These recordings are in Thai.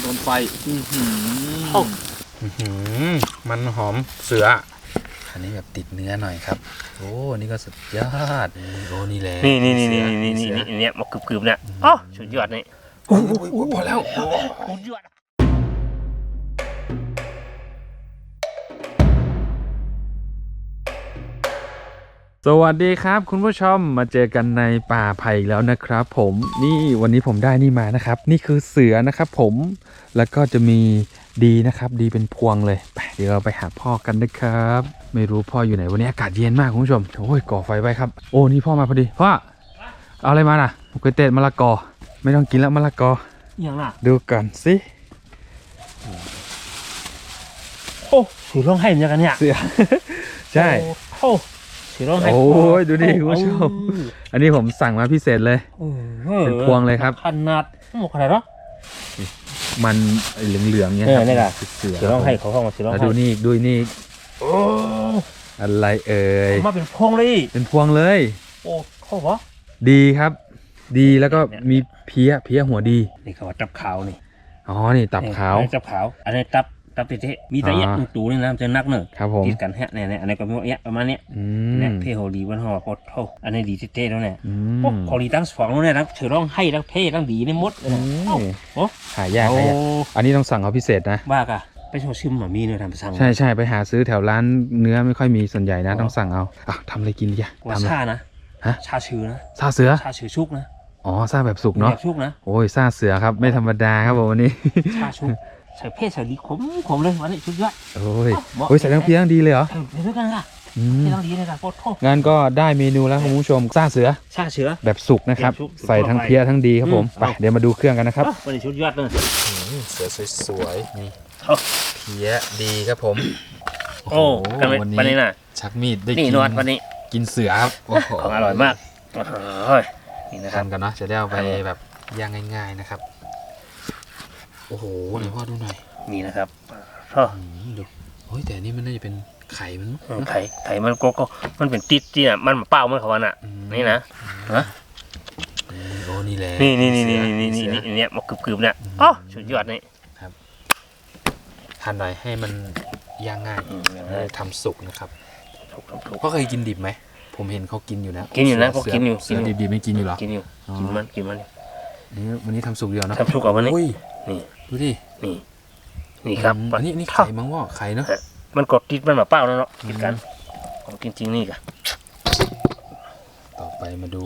โดนไฟอื้อหือโอ้อื้อหือมันหอมเสือ อันนี้แบบติดเนื้อหน่อยครับ โอ้นี่ก็สุดยอดนี่โอ้นี่แหละนี่นี่นี่เสืนี่อนี่นี่เสือนี่เนี่ยมากรึบๆเนี่ยอ๋อสุดยอดนี่ โอ้ยโอ้ยโอ้ยพอแล้วสุดยอด สวัสดีครับคุณผู้ชมมาเจอกันในป่าไผ่อีกแล้วนะครับ ผมนี่วันนี้ผมได้นี่มานะครับ นี่คือเสือนะครับ ผมแล้วก็จะมีดีนะครับดีเป็นพวงเลยไปเดี๋ยวเราไปหาพ่อกันนะครับ ไม่รู้พ่ออยู่ไหนวันนี้อากาศเย็นมากคุณผู้ชมโอ้ยก่อไฟไว้ครับโอ้นี่พ่อมาพอดีพ่อเอาอะไรมาน่ะก๋วยเตี๋ยวมะละกอ ไม่ต้องกินแล้วมะละกออย่างน่ะดูก่อนสิโอ้ถือร้องให้เหมือนกันเนี่ยเสือใช่โอ้ ถือร้องให้โอ้ยดูดิคุณผู้ชมอันนี้ผมสั่งมาพิเศษเลยเป็นพวงเลยครับขนาดหมดขนาดเนาะมันเหลืองๆเนี่ยเอคอรับนี่แหละคือเสือถือร้องให้เขาเข้ามาถือร้องแล้วให้ดูนี่อีกดูนี่อีกโอ้อะไรเอ่ยมาเป็นพวงเลย เป็นพวงเลย โอ้เขาบอกดีครับ ดีแล้วก็มีเพี้ยเพี้ยหัวดีนี่เขาว่าตับขาวนี่อ๋อนี่ตับขาวอันนี้ตับขาว อันนี้ตับ ตับติดๆมีแต่เนี้ยอ่า ตูนี่นะมันจะนักเนอะครับผม ติดกันฮะเนี่ยเนี่ยอันนี้ก็มีว่าเนี้ยประมาณเนี้ยอืเนี่ยมเพ่โฮดีวันหอโคตรโทอันนี้ดีเท่ๆแล้วเนี่ยอืพวกมของดีทั้งสองแล้วเนี่ยทั้งถือร้องให้ทั้งเพ่ทั้งดีนี่หมดเลยอืนะมโอ้โอ้หายากโอ้หายากอันนี้ต้องสั่งเอาพิเศษนะ บ้ากะไปโชว์ชิมหมามีเนี่ยทำสั่งใช่ใช่ไปหาซื้อแถวร้านเนื้อไม่ค่อยมีส่วนใหญ่นะอ๋อต้องสั่งเอาอะทำอะไรกินดีอะว่าทำอะไร ชานะฮะ ชาชือนะซาเสือ ชาชือชุกนะอ๋อซาแบบสุกเนาะแบบชุกนะโอ้ยซาเสือครับไม่ธรรมดาครับผมวันนี้ ชาชุก ใส่เพ่ใส่ดีขมขมเลยวันนี้ชุดยอดโอ้ยเหมาะโอ้ยใส่ทั้งเพี้ยทั้งดีเลยเหรอเออไปด้วยกันล่ะอืมเพ่ทั้งดีเลยล่ะโคตรโทงั้นก็ได้เมนูแล้วคุณผู้ชมซาเสือชาเชือแบบสุกนะครับแบบสุกใส่ทั้งทั่วไปเพี้ยทั้งดีครับผมอืมไปเอาเดี๋ยวมาดูเครื่องกันนะครับอะวันนี้ชุดยอดเลยเสือสวยๆนี่เอาเพี้ยดีครับผม โอ้กันไปวันวันนี้นี้น่ะชักมีดได้นี่กินนวดวันนี้กินเสือครับโอ้โหของอร่อยมากโอ้ยนี่นะคทัรับนกันเนาะจะได้เอาไปครับแบบย่างง่าย ๆนะครับ โอ้โหไหนพ่อดูหน่อยนี่นะครับพ่ออืมดูโอ้ยแต่อันนี่มันน่าจะเป็นไข่มันอืมไข่ไข่มันก็ก็มันเป็นติดที่น่ะมันเป้ามันเขาว่าน่ะอืมนี่นะฮะนี่โอ้นี่แหละนี่นี่นี่นี่เสือนี่นี่เสือนี่เนี่ยมากรึบๆเนี่ยอืมอ๋อสุดยอดนี่ทานหน่อยให้มันย่างง่ายอืมอย่างไม่นั้นได้ทำสุกนะครับถูกถูกถูกพ่อเคยกินดิบไหมผมเห็นเขากินอยู่นะกินอยู่นะเสืพวกกินอยู่เสือกินอยู่ดิบๆไม่กินอยู่เหรอกินอยู่อ๋อกินมันกินมันนี่วันนี้ทำสุกเดียวนะทำทุกกับวันนี้อุ้ยนี่ ดูดินี่ นี่ครับอืมอันนี้นี่ไข่มั้งว่าไข่เนาะมันกดติดมันมาเป้าแล้วเนาะติดกันของจริง ๆ นี่กะต่อไปมาดู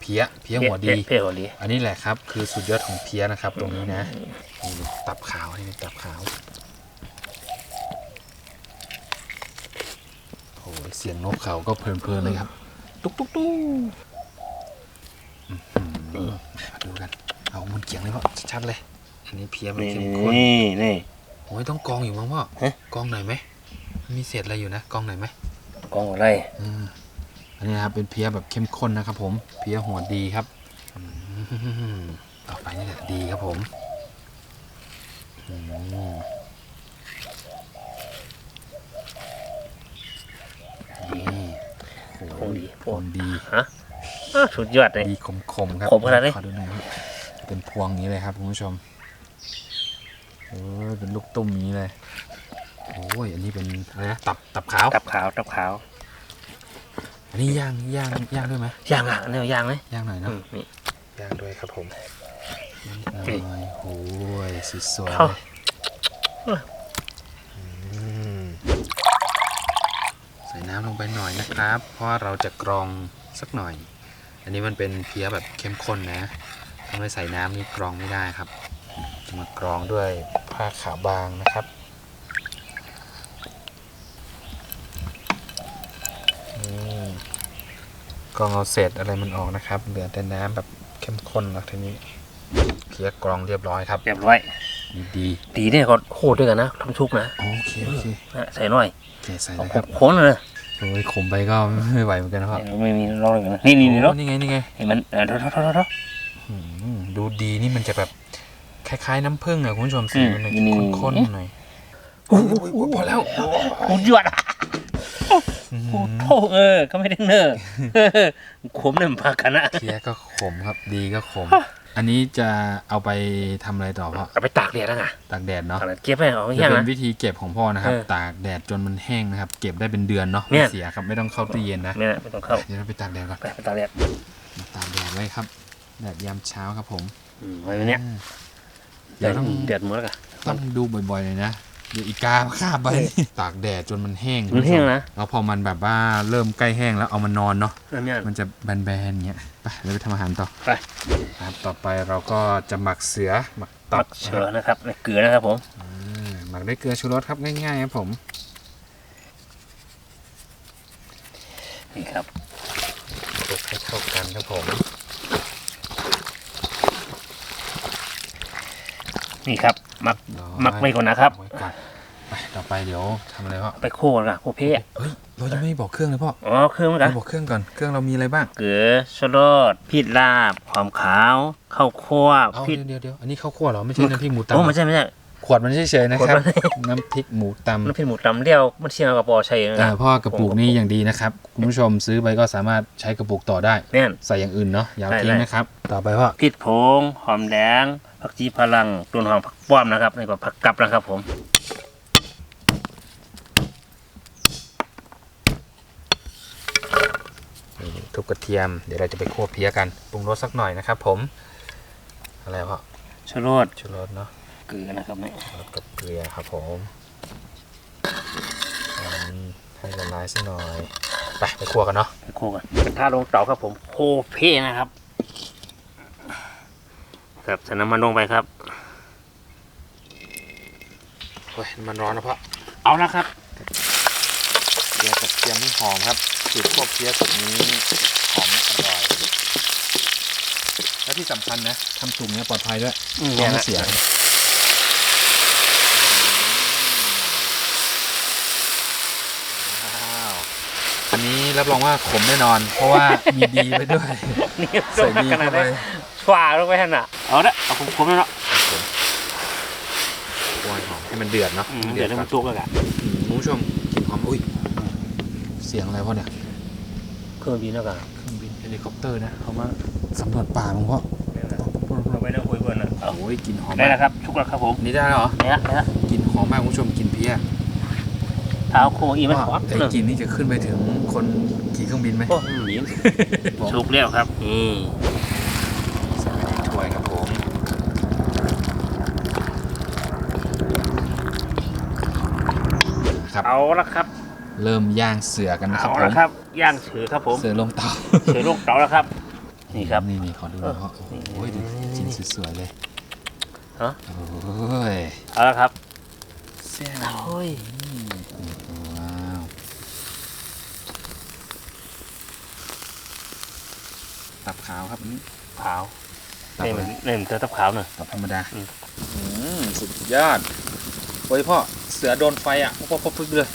เพี้ยเพี้ยหัวดีเพ่หัวดี อันนี้แหละครับ คือสุดยอดของเพี้ยนะครับ ตรงนี้นะนี่ตับขาวนี่ตับขาวโอ้ยเสียงนกเขาก็เพลินๆเลยครับ ตุ๊กตุ๊กตุ๊กอื้อหือมาดูกัน เอามันเขียงเลยพ่อชัดๆเลยอั นนี้เพี้ยมันนี่เข้มข้นนี่นี่โอ้ยต้องกองอยู่มั้งพ่อฮะกองหน่อยไหมมีเศษอะไรอยู่นะกองหน่อยไหมกองอะไรอืมอันนี้นะครับเป็นเพี้ยแบบเข้มข้นนะครับ ผมเพี้ยหัวดีครับอืมต่อไปนี่แหละดีครับผมอืมนี่โอ้โหโหดีพวงดีฮะอ้าวสุดยอดเลยดีคมคมๆครับคมขนาดไหนขอดูหน่อยครับเป็นพวงนี้เลยครับคุณผู้ชม โอ้ยเป็นลูกตุ้มนี้เลย โอ้ยอันนี้เป็นอะไรนะตับตับขาวตับขาวตับขาวอันนี้ย่างย่างย่างด้วยไหมย่างอะอันนี้เอาย่างไหมย่างหน่อยอืเนาะมนี่ย่างด้วยครับผมย่างหน่นี่อยโอ้ยสวยๆเข้าเลยอืมใส่น้ำลงไปหน่อยนะครับ เพราะว่าเราจะกรองสักหน่อย อันนี้มันเป็นเพี้ยแบบเข้มข้นนะถ้าไม่ใส่น้ำนี่กรองไม่ได้ครับจะ มากรองด้วยผ้าขาวบางนะครับ นี่กรองเอาเศษอะไรมันออกนะครับ เหลือแต่น้ำแบบเข้มข้นแล้วทีนี้เพี้ยกรองเรียบร้อยครับ เรียบร้อยดีตีเนี่ยก็โคตรด้วยกันนะทำชุกนะๆโอเคโอเคนะใส่หน่อยโอเคใส่เอาเลยขครับโค้งเลยโอ้ยขมไปก็ไม่ไหวเหมือนกันนะครับไม่มีร่องเลยนะนี่นี่นี่โอ้เนาะนี่ไงนี่ไงเห็นมันเออเท่าเท่าเท่าเท่าอืมดูดีนี่มันจะแบบ คล้ายๆน้ำผึ้งอะคุณผู้ชมสีอืมมันจะนี่ข้นๆหน่อยโอ้โหโอ้ยพอแล้วสุดยอดอะโอ้โหเออ ก็ไม่ได้เนอขมเนี่ยมันพากันนะเพี้ยก็ขมครับดีก็ขม อันนี้จะเอาไปทำอะไรต่อพ่อเอาไปตากแดดแล้วไงตากแดดเนาะตากแดดเก็บไปเอาจะอย่างเป็นะนวิธีเก็บของพ่อนะครับเออตากแดดจนมันแห้งนะครับ เก็บได้เป็นเดือนเนาะเนี่ไม่ยเสียครับไม่ต้องเข้าตู้เย็นนะเนี่ยไม่ต้องเข้าเดี๋ยวเราไปตากแดดก่อนไปไปตากแดดมาตากแดดไว้ครับแดดยามเช้าครับผมอืมไว้ไว้เนี่ย เดี๋ยวต้องเดือดหมดแล้วกันต้องดูบ่อยๆเลยนะเดี๋ยวอีกาคาบไปตากแดดจนมันแห้งมันแห้งนะแล้วพอมันแบบว่าเริ่มใกล้แห้งแล้วเอามานอนเนาะนั่นเนี่ยมันจะแบนๆอย่างเงี้ยไปเราไปทำอาหารต่อไปครับต่อไปเราก็จะหมักเสือหมักตัตับกเชือนะครับในเกลือนะครับผมอืมหมักด้วยเกลือชูรสครับง่ายๆครับผมนี่ครับคลุกให้เข้ากันครับผม นี่ครับหมักรอหมักไว้ก่อนนะครับไว้ก่อนไปต่อไปเดี๋ยวทำอะไรพ่อไปโค่นกันโคเพ่เฮ้ยเราจะไม่บอกเครื่องเลยพ่ออ๋อเครื่องมันกัเรานบอกเครื่องก่อนเครื่องเรามีอะไรบ้างเกลือชะรสพริกลาบหอมขาวข้าวคั่วเอาพริกเดี๋ยวเดี๋ยวๆอันนี้ข้าวคั่วเหรอไม่ใช่น้ำพริกหมูตำโอ้ไม่ใช่ไม่ใช่ขวดมันเฉยๆนะครับขวดมันน้ำพริกหมูตำน้ำพริกหมูตำเดียวมันเชียงกับปอชัยเอนะอพ่อกระปุกนี่อย่างดีนะครับคุณผู้ชมซื้อไปก็สามารถใช้กระปุกต่อได้เนี่ยใส่อย่างอื่นเนาะอย่าเอาได้ทิ้งได้นะครับ ต่อไปพ่อพริกผงหอมแดง ผักชีพลังต้นหอมผักป้อมนะครับนี่ก็ผักกับนะครับ ผมนี่ทุบกระเทียม เดี๋ยวเราจะไปคั่วเพี้ยกันปรุงรสสักหน่อยนะครับ ผม อะไรพ่อชะรสชูรสเนาะเกลือนะครับนี่ชูรสกับเกลือครับผมอืมให้ละลายสักหน่อยไปไปคั่วกันเนาะไปโคกันกระทะลงเตาครับผมโคเพ่นะครับ ครับใส่น้ำมันลงไปครับโอ้ยมันร้อนนะพ่อเอาละครับเกลือกับเทียมนี่หอมครับสูตรคั่วเพี้ยสูตรนี้หอมอร่อยและที่สำคัญนะทำสูงเนี้ยปลอดภัยด้วยอืมท้องไม่เสียว้าวอันนี้รับรองว่าขมแน่นอน เพราะว่ามีดีไปด้วย นี่ใส่ดีเข้าไป ชวาลงไปท่านอะ เอาละเอาคมๆแล้วเนาะกวนหอมให้มันเดือดเนาะอืมให้เดี๋ยวให้ก่มัอนนตุกแล้วกันอืมคุณผู้ชมกลิ่นหอมอุ้ยเสียงอะไรพ่อเนี่ยเครื่องบินแล้วกันเครื่องบินเฮลิคอปเตอร์นะเขามาสำรวจป่ามั้งพ่อเอาไปแล้วคุยกันนะเอาโอ้ยกลิ่นหอมได้มากแล้วครับชุกแล้วครับผมนี่ได้แล้วเหรอได้ละได้ละกลิ่นหอมมากคุณผู้ชมกลิ่นเพี้ยเท้าโคอีมันหอมไอ้กลิ่นนี่จะขึ้นไปถึงคนขี่เครื่องบินไหมโอ้หนีชุกแล้วครับนี่ ใส่ในถ้วยครับผมครับ เอาละครับเริ่มย่างเสือกันนะครับเอาผละมครับ ย่างเสือครับผมเสือลงเตาเสือลูกเต๋าแล้วครับ นี่ครับ นี่นี่ขอดูหน่อยพ่อนี่โอ้ยดูจิ้นสวยๆเลยฮะ โอ้ยเอาละครับเสียโอ้ยว้าวตับขาวครับอันนี่ขาวตับนี่อะไรมันนี่มันเจอตับขาวหน่อยตับธรรมดาอืมอืมสุดยอดโอ้ยพ่อ เสือโดนไฟอะพ่อพ่อพ่อพึกเลย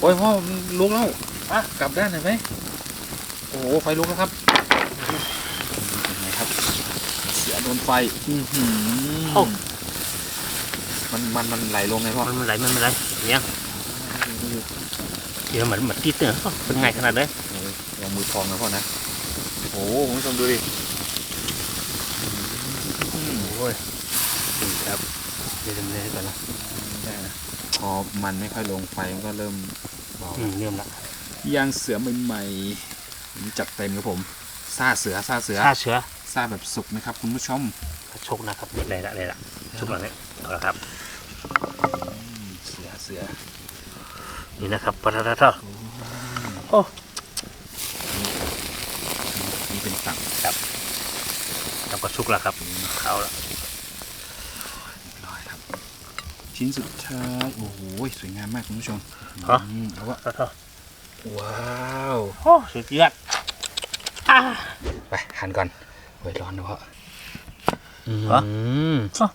โอ้ยพ่อมันลุกแล้วอะกลับด้านหน่อยไหมโอ้โหไฟลุกแล้วครับเป็นไงครับ เสือโดนไฟอือหือมันมันมันไหลลงไงพ่อมันมันไหลมันมันไหลเนี่ยเดี๋ยวเหมือนเหมือนติดเนี่ยเป็นไงขนาดเลยโอ้ยลองมือพองนะพ่อนะโอ้โหคุณผู้ชมดูดิโอ้ยนี่ครับเดี๋ยวเดี๋ยวก่อนนะได้นะ พอมันไม่ค่อยลงไฟมันก็เริ่มเบาอืมเริ่มละย่างเสือใหม่ๆอันนี้จัดเต็มครับผมซาเสือซาเสือฆ่าเชื้อซาแบบสุกนะครับคุณผู้ชมชกนะครับนี่เลยละเลยละชกแล้วเนี่ยเอาละครับเสือเสือนี่นะครับปะทะทะทะโอ้นี่เป็นตับแล้วก็ชุกแล้วครับ เขาละ ร้อยครับ ชิ้นสุดท้ายโอ้โหสวยงามมากคุณผู้ชมฮะ อืมเอาวะทะทะว้าวโอ้สุดยอดอ่า ไปหั่นก่อนโอ้ยร้อนนะพ่ออืเหรอ มอ๋อ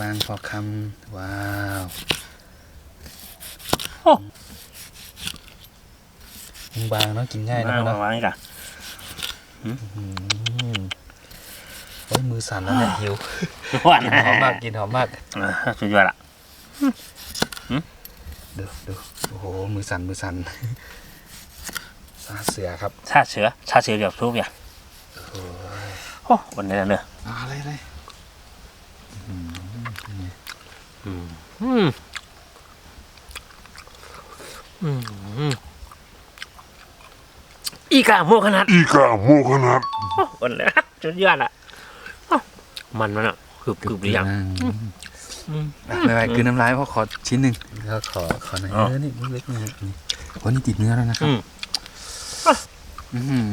บางๆพอคำว้าวโอ้ บางๆเนาะกินง่ายนะมาพ่อมาเนาะมานี่ล่ะอืมโอ้ยมือสั่นแล้วเนี่ยหิว หวานกินหอมมากกินหอมมากอ่าสุดยอดละดูดูโอ้โหมือสั่นมือสั่นซาเสือครับชาเสือชาเสือเดี๋ยวทุบอย่างโอ้วันนี้นะเนอะอะอะไรเลยอืมอืมอืมอีกาโมขนาด Ika Mokanat. วันนี้จุดยอดอะอ้าวมันมันอะ คืบคืบหรือยังไม่ไม่คือน้ำลายเพราะขอชิ้นหนึ่งแล้วขอขอหน่อยอ๋อเนื้อนี่เล็กๆนะนี่โอ้นี่ติดเนื้อแล้วนะครับอืมอื้อหือ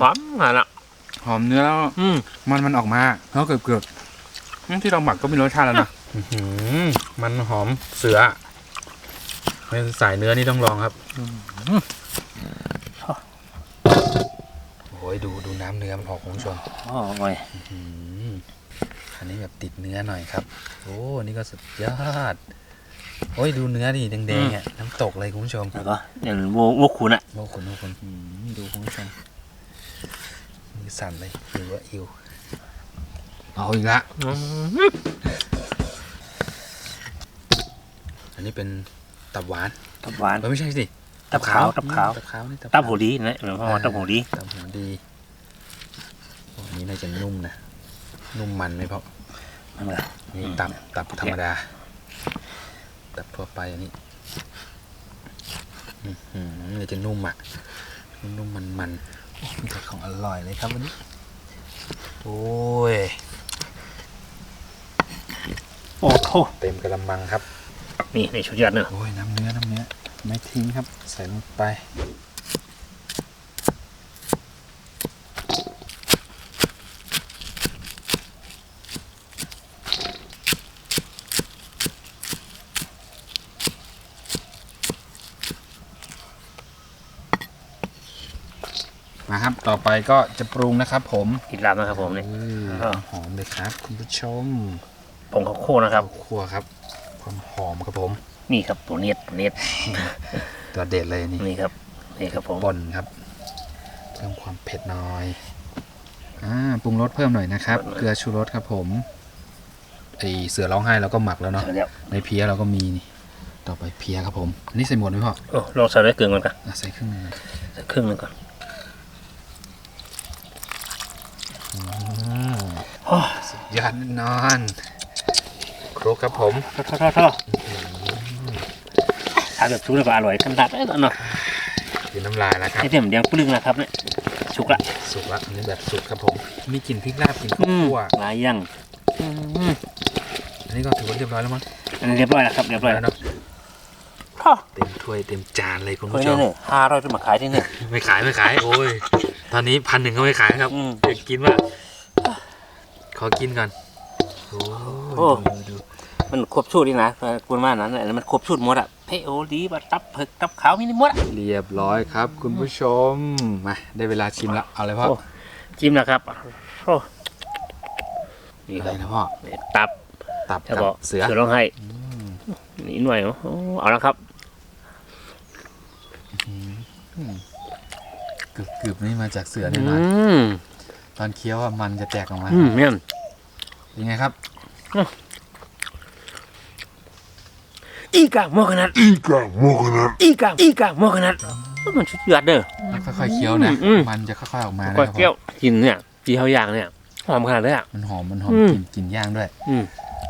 หอมขนาดอะหอมเนื้อแล้วอืมมันมันออกมาแล้วเกือบเกือบๆที่เราหมักก็มีรสชาติแล้วนะอื้อหือมันหอมเสือเป็นสายเนื้อนี่ต้องลองครับโอ้ยดูดูน้ำเนื้อมันออกคุณผู้ชมโอ้ยอืมอั นนี้แบบติดเนื้อหน่อยครับ โอ้นี่ก็สุดยอดโอ้ยดูเนื้อดิแดงๆอะน้ำตกเลยคุณผู้ชมแล้วก็อย่างโวโวคุณอะโอ้คุณโอ้คุณอืมดูคุณผู้ชมมือสั่นเลยหรือว่าอิวเอาอีกละอืมอันนี้เป็นตับหวานตับหวานเออไม่ใช่สิตับขาวตับขาวตับขาวนี่ตับตับหูดีนะหลวงพ่อตับหูดีตับหูดีโอ้อันนี้น่าจะนุ่มนะนุ่มมันไหมพ่อ นั่นแหละนี่ตับตับธรรมดา ตับทั่วไปอันนี้อื้อหือเนี่ยจะนุ่มอะ นุ่มมันมันๆโอ้มีแต่ของอร่อยเลยครับวันนี้ โอ้ย โอ้โหเต็มกระมังครับ นี่ในชุดยอดเนอะโอ้ยน้ำเนื้อน้ำเนื้อ ไม่ทิ้งครับ ใส่ลงไป มาครับ ต่อไปก็จะปรุงนะครับ ผมกินลาบนะครับผมนี่อืมอ่าหอมเลยครับ คุณผู้ชมผงข้าวโพดนะครับข้าวคั่วครับ ความหอมครับผม นี่ครับตัวเนียดตัวเนียดตัวเด็ดเลยนี่นี่ครับนี่ครับผมป่นครับเพิ่มความเผ็ดหน่อยอ่าปรุงรสเพิ่มหน่อยนะครับ เกลือชูรสครับผมไอเสือร้องไห้เราก็หมักแล้วเนาะเสร็จแล้วในเพี้ยเราก็มีนี่ต่อไปเพี้ยครับผมอันนี้ใส่หมดไหมพ่อโอ้ลองใส่ได้เกลือก่อนกันอะใส่ครึ่งหนึงใส่ครึ่งหนึงก่อน สุด ยอดแน่นอนครกครับผมทอดทอดทอดทอดถ้าแบบชุบแล้วก็อร่อยขนาดนั้นเนาะคือน้ำลายแล้วครับไอ้เดี๋ยวมันยังปลึงนะครับเนี่ยสุกละสุกละอันนี้แบบสุกครับผมมีกลิ่นพริกลาบกลิ่นข้าวอืมคั่วหลายอย่างอืมอันนี้ก็ถือว่าเรียบร้อยแล้วมั้งอันนี้เรียบร้อยแล้วครับเรียบร้อยแล้แล้ววเนาะค่ะเต็มถ้วยเต็มจานเลยคุณเฮ้ยผู้ชมนี่ห้าร้อยจะมาขายที่นี่ไม่ขายไม่ขายโอ้ยตอนนี้พันหนึ่งก็ไม่ขายครับอืมอยากกินว่า ขอกินก่อนโอ้โอ้ ดูดูมันครบชุดดีนะคุณว่านั้นอันนั้นมันครบชุดหมดอะเพโอดีบัตตับเผือกตับขาวมีนี่หมดอะเรียบร้อยครับ คุณผู้ชมมาได้เวลาชิมแล้วเอาเลยพ่อโอ้ จิ้มนะครับโอ้นี่อะคไรรับนะพ่อตับตับจะกับบอกเสือเสือร้องไห้นี่หน่วยเหรอโอ้เอาละครับกรึบกรึบนี่มาจากเสืออืแน่นอนม ตอนเคี้ยวอะมันจะแตกออกมาอืมเนี่ยยังไงครับ อีกากโมขนาด Ika Mokanat. อีกากอีกากโมขนาดมันชุดยอดเด้อค่อยๆเคี้ยวนะ อืม มันจะค่อยๆออกมานะคก็รับเกี้ยวกินเนี่ยจีเขาย่างเนี่ยหอมขนาดเลยอะ มันหอม มันหอมอืม กลิ่นกลิ่นย่างด้วย อืม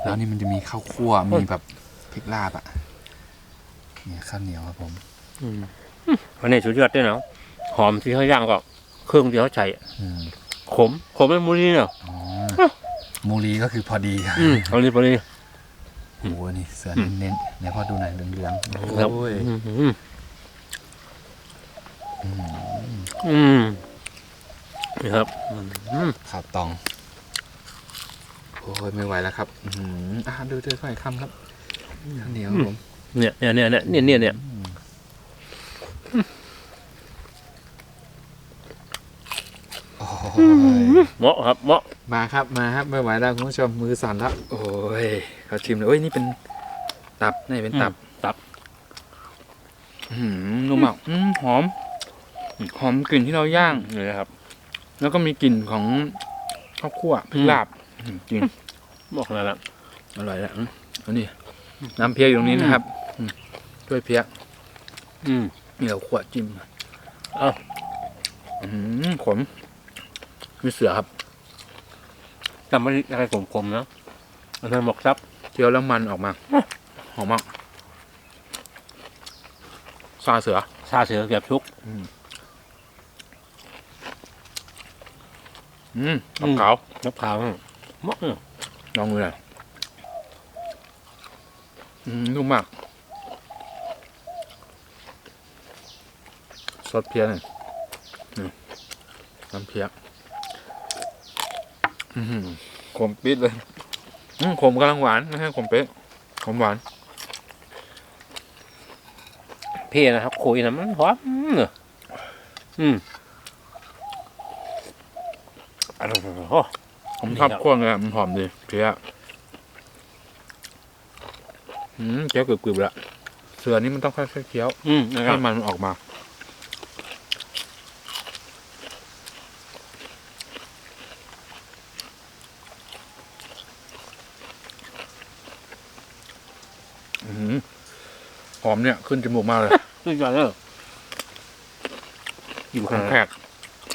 แล้วนี่มันจะมีข้าวคั่ว มีแบบพริกลาบอะ เนี่ยข้าวเหนียวครับผม อืมวันนี้ชุดยอดด้วยเนาะหอมที่เขาย่างก็เครื่องที่เขาใส่อะอืม ขม ขมไม่มูนี่เนาะอ๋อมูลีก็คือพอดีครับอืมเอานี้พอดีโอ้โหนี่เสือเน้นๆเดี๋ยวพอดูหน่อยเหลืองๆครับโอ้ยอืมอืมอืมอืมนี่ครับอืมข้าวตอง โอ้ยไม่ไหวแล้วครับ อืมอ่าดูด้วยค่อยคำครับข้าวเหนียวครับผมเนี่ยเนี่ยเนี่ยเนี่ยเนี่ยเนี่ย เนี่ยโอ้ยเหมาะครับเหมาะมาครับมาครับไม่ไหวแล้วคุณผู้ชมมือสั่นแล้วโอ้ยเขาชิมเลยโอ้ยนี่เป็นตับนี่เป็นตับตับอืมนุ่มอะอืมหอมหอมกลิ่นที่เราย่างนี่นะครับ แล้วก็มีกลิ่นของข้าวคั่วพริกลาบอืมจริงบอกแล้วละอร่อยแล้วอืมเอานี่น้ำเพียอยู่ตรงนี้นะครับอืมช่วยเพียอืมนี่เราขวดจิ้มเอ้าอืมขม มีเสือครับจำไม่ได้อะไรกลมๆนะอันนั้นหมกซับเคี้ยวแล้วมันออกมาหอมมากซาเสือชาเสือแบบชุก อืมอืมขาวมะพร้าวมกเนี่ยลองดูหน่อยอืมนุ่มมากซอสเพี้ยหน่อยอืมน้ำเพี้ยอืม ขมปิดเลยอืมขมกำลังหวานไม่ใช่ขมเป๊ะขมหวานเพ่นะครับคุยนะมันหอมเนอะอืมอันนี้โอ้ผมนี่ชอบครับคั่วเลยอะมันหอมดีเพี้ยอืมเคี้ยวกรึบๆแล้วเสือนี่มันต้องค่อยๆเคี้ยวอืมนะคให้รับมันออกมา อมเนี่ยขึ้นจมูกมากเลยสุดยอดเลยอยู่ขข้าองงแพแขรก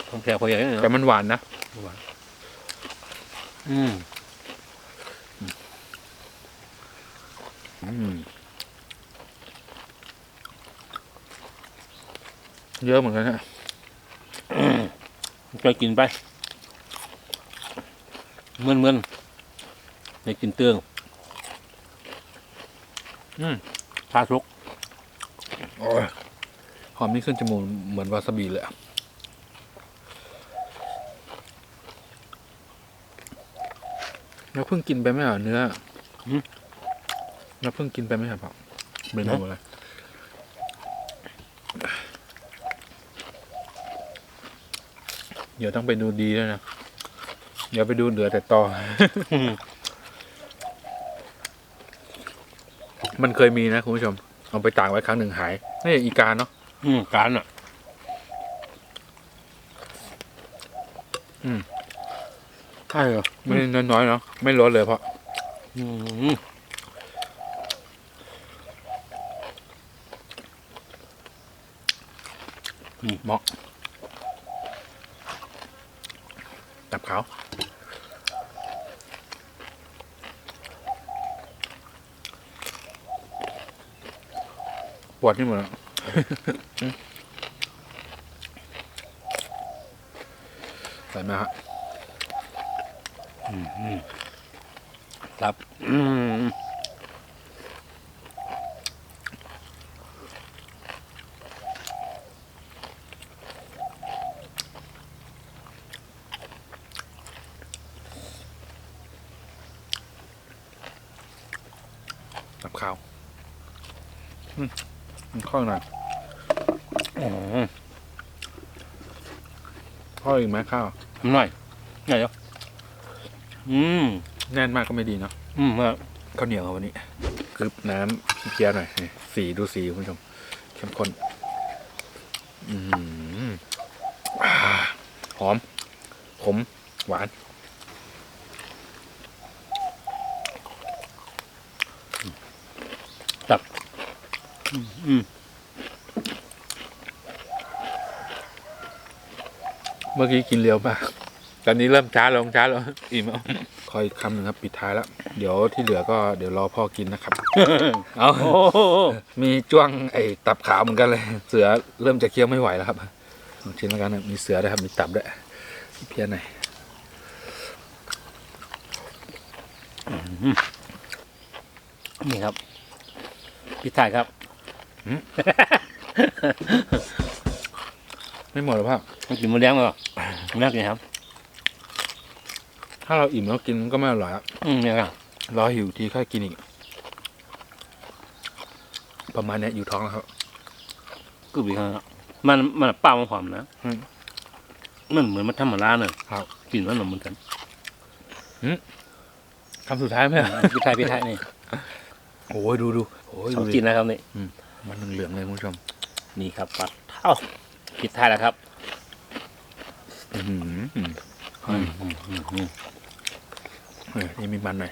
ของแพรพอใหญ่เลยแต่นะมันหวานนะอืมอืมเยอะเหมือนกันนะไปกินไปเมื่อนเมื่อนในกินเตืองอืมชาชุกโอ้ย หอมนี่ขึ้นจมูกเหมือนวาซาบิเลยอะแล้วเพิ่งกินไปไหมอะเนื้อแล้วเพิ่งกินไปไหมครับพ่อเมนูอะไรเดี๋ยวต้องไปดูดีด้วยนะ เดี๋ยวไปดูเหลือแต่ต่อ มันเคยมีนะคุณผู้ชม เอาไปตากไว้ครั้งหนึ่งหายนี่อีกาเนาะอืมการอะ อืมใช่เหรอไม่ได้น้อยๆเนาะไม่ลดเลยเพราะ อืมเหมาะตับขาว ปวดที่หมดแล้วใส่มาฮะครับอืมตับขาว อืม มันข้อหน่อยอืมข้ออีกไหมข้าวทำหน่อยใหญ่เนาะอืมแน่นมากก็ไม่ดีเนาะอืมว่าข้าวเหนียวครับวันนี้กรึบน้ำเพี้ยๆหน่อยนี่สีดูสีคุณผู้ชมเข้มข้นอืมอ่าหอม ขม หวาน อืมเมื่อกี้กินเร็วมากตอนนี้เริ่มช้าลงช้าลงอิ่มแล้วคอยคำหนึ่งครับปิดท้ายแล้ว เดี๋ยวที่เหลือก็เดี๋ยวรอพ่อกินนะครับ เอาโอ้โหมีจ้วงไอ้ตับขาวเหมือนกันเลย เสือเริ่มจะเคี้ยวไม่ไหวแล้วครับลองชิมแล้วกันนะมีเสือด้วยครับมีตับด้วยเพี้ยนหน่อยนี่ครับ พี่ถ่ายครับ ไม่หมดหรอพ่อต้องกินมะเร็งมั้ยน่ากินครับ ถ้าเราอิ่มแล้วกินมันก็ไม่อร่อยอะอืมเนี่ยครับรอหิวทีค่อยกินอีก ประมาณเนี้ยอยู่ท้องแล้วครับกึบอีกครับมันมันเปล่ามันหอมนะอืม มันเหมือนมันธรรมดาเนอะครับ กลิ่นมันเหมือนกันคำสุดท้ายไหมอะพี่ถ่ายพี่ถ่ายนี่โอ้ยดูดูโอ้ยขอดูงดิกินนะครับนี่มั นเหลืองๆเลยคุณผู้ชม นี่ครับปัดเท่าผิดท้ายแล้วครับอื้อหืออืมอืมอืมอืมเออนี่มีมันหน่อย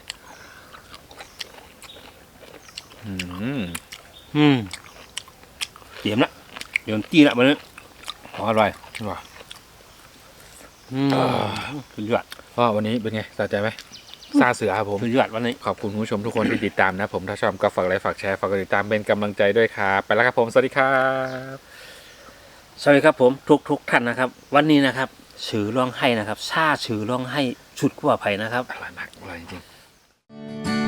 อื้อหืออืมเยี่ยมละเดี๋ยวจี้ละมันนี้อร่อยว้าอืมสุดยอดพ่อวันนี้เป็นไงสะใจไหม ซาเสือครับผมสุดยอดวันนี้ ขอบคุณคุณผู้ชมทุกคนที่ติดตามนะผมถ้าชอบก็ฝากไลค์ฝากแชร์ฝากกดติดตามเป็นกำลังใจด้วยครับไปแล้วครับผมสวัสดีครับสวัสดีครับผมทุกทุกท่านนะครับ วันนี้นะครับฉือร้องให้นะครับชาฉือร้องให้ชุดกว่าไผ่นะครับอร่อยมากอร่อยจริงๆ